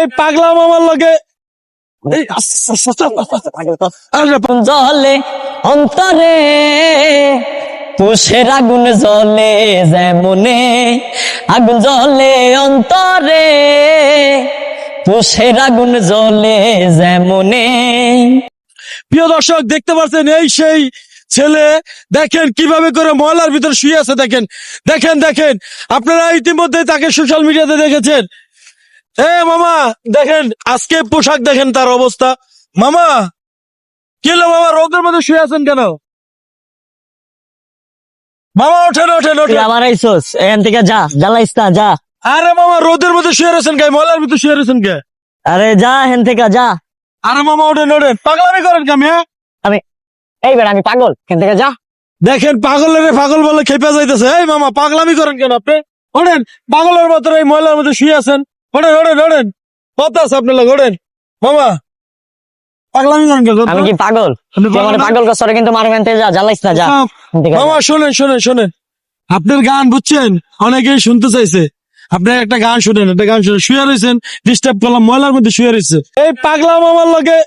এই পাগলা মামার লগে। জলে, অন্তরে তুষের আগুন জলে যেমনে, আগুন জলে অন্তরে, তুষের আগুন জলে যেমনে। প্রিয় দর্শক, দেখতে পাচ্ছেন, এই সেই ছেলে, দেখেন কীভাবে করে ময়লার ভিতর শুয়ে আছে, দেখেন। দেখেন দেখেন, আপনারা ইতিমধ্যে তাকে সোশ্যাল মিডিয়াতে দেখেছেন। এ মামা দেখেন আজকে পোশাক দেখেন তার অবস্থা। মামা কি মামা রোদের মধ্যে শুয়ে আছেন কেন? মামা ওঠেন ওঠেন ওঠেন। আমার আইসোস এখান থেকে যা জ্বালাইস না যা। আরে মামা রোদের মধ্যে শুয়ে রয়েছেন কে? ময়লার ভিতরে শুয়ে রয়েছেন কে? আরে যা এখান থেকে যা। আরে মামা ওঠেন ওঠেন। পাগলামি করেন কে মিয়া এই বেড়া আমি পাগল এখান থেকে যা। দেখেন পাগলের পাগল বলে খেপে যাইতেছে। এই মামা পাগলামি করেন কেন আপনি? ওঠেন পাগলের মতো এই ময়লার মধ্যে শুয়ে আছেন। ওঠেন ওড়েন ওড়েন কত আছে আপনার লোক? ওড়েন মামা। পাগলামি করেন কেন? আমি কি পাগল? পাগল না? কিন্তু মারবেন যা জ্বালাইস না যা। মামা শোনেন শোনেন শোনেন। আপনার গান বুঝছেন? অনেকেই শুনতে চাইছে। আপনি একটা গান শুনেন একটা গান শুনে শুয়ে রয়েছেন ডিস্টার্ব করলাম ময়লার মধ্যে শুয়ে রয়েছে এই পাগলা মামার লগে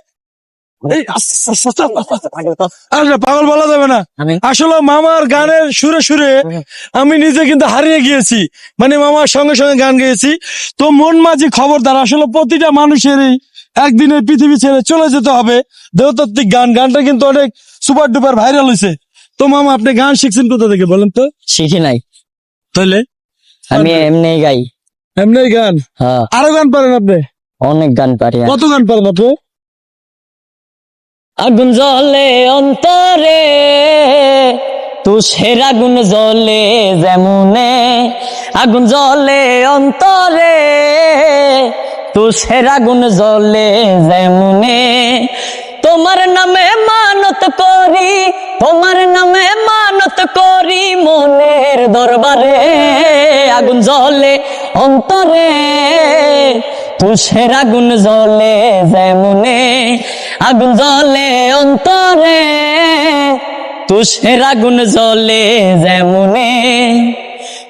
পাগল বলা যাবে না। আসলে মামার গানের সুরে সুরে আমি নিজে কিন্তু হারিয়ে গিয়েছি। মানে মামার সঙ্গে সঙ্গে গান গেয়েছি। তো মন মাঝি খবরদার আসলে প্রতিটা মানুষেরই একদিন এই পৃথিবী ছেড়ে চলে যেতে হবে। দেহতাত্ত্বিক গান গানটা কিন্তু অনেক সুপার ডুপার ভাইরাল হয়েছে তো মামা আপনি গান শিখছেন কোথা থেকে বলেন তো? শিখি নাই। তাহলে আমি এমনি গাই। এমনি গান? হ্যাঁ। আরও গান পারেন আপনি? অনেক গান পারি কত গান পারেন আপনি? আগুন জলে অন্তরে তুষের আগুন জ্বলে যেমনে। আগুন জ্বলে অন্তরে তুষের আগুন জ্বলে যেমনে। তোমার নামে মানত করি, তোমার নামে মানত করি মনের দরবারে। আগুন জ্বলে অন্তরে তুষের আগুন জ্বলে যেমনে। আগুন জ্বলে অন্তরে, তুষের আগুন জ্বলে যেমনে।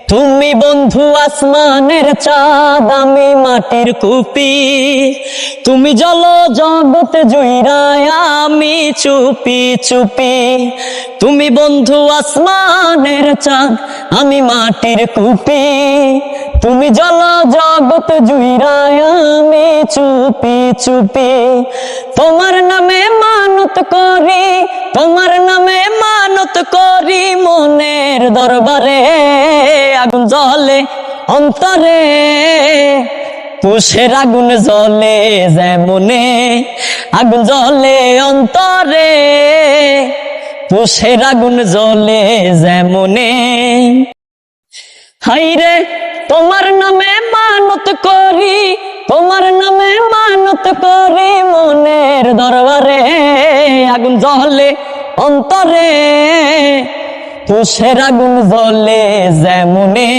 তুমি বন্ধু আসমানের চাঁদ, আমি মাটির কুপি। তুমি জল জগৎ জুইরায় আমি চুপি চুপি। তুমি বন্ধু আসমানের চাঁদ, আমি মাটির কুপি। তুমি জল জগৎ জুইরায় আমি চুপি চুপি। তোমার নামে মানত করি, তোমার নামে মানত করি মনের দরবারে। আগুন জ্বলে অন্তরে, তুষের আগুন জ্বলে যেমনে। আগুন জ্বলে অন্তরে, তুষের আগুন জ্বলে যেমনে। হাইরে তোমার নামে মানত করি তোমার নামে মানত করি মনের দরবারে। আগুন জ্বলে অন্তরে তুষের আগুন জ্বলে যেমনে।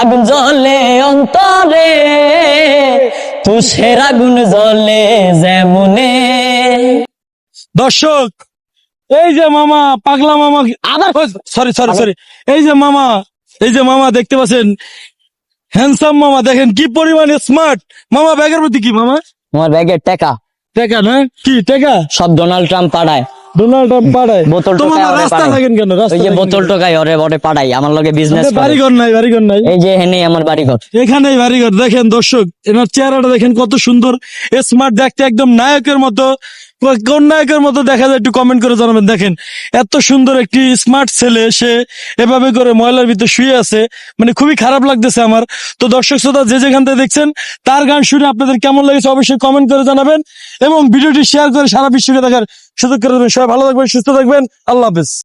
আগুন জ্বলে অন্তরে তুষের আগুন জ্বলে যেমনে। দর্শক এই যে মামা পাগলা মামা আবার সরি সরি সরি এই যে মামা এই যে মামা দেখতে পাচ্ছেন? হ্যান্ডসাম মামা দেখেন কি পরিমাণে স্মার্ট মামা ব্যাগের প্রতি কি মামা? আমার ব্যাগের টাকা। টেকা না? কি টেকা? সব ডোনাল্ড ট্রাম্প পাঠায় ডোনাল্ড ট্রাম্প পাড়ায়। বোতল টোকায় রাস্তা। থাকেন কেন? রাস্তা যে বোতল? টোকায় ওরে ওরে পাঠাই আমার লগে বিজনেস আপনার বাড়িঘর নাই বাড়িঘর নাই। এই যে হেনে আমার বাড়ি ঘর এখানেই বাড়িঘর। দেখেন দর্শক এনার চেহারাটা দেখেন কত সুন্দর। স্মার্ট দেখতে একদম নায়কের মতো। কোন মতো দেখা যায় একটু কমেন্ট করে জানাবেন। দেখেন, এত সুন্দর একটি স্মার্ট ছেলে, সে এভাবে করে ময়লার ভিতরে শুয়ে আছে। মানে খুবই খারাপ লাগতেছে আমার। তো দর্শক শ্রোতা, যে যেখান থেকে দেখছেন, তার গান শুনে আপনাদের কেমন লেগেছে অবশ্যই কমেন্ট করে জানাবেন এবং ভিডিওটি শেয়ার করে সারা বিশ্বকে দেখার সুযোগ করে দেবেন। সবাই ভালো থাকবেন, সুস্থ থাকবেন। আল্লাহ হাফেজ।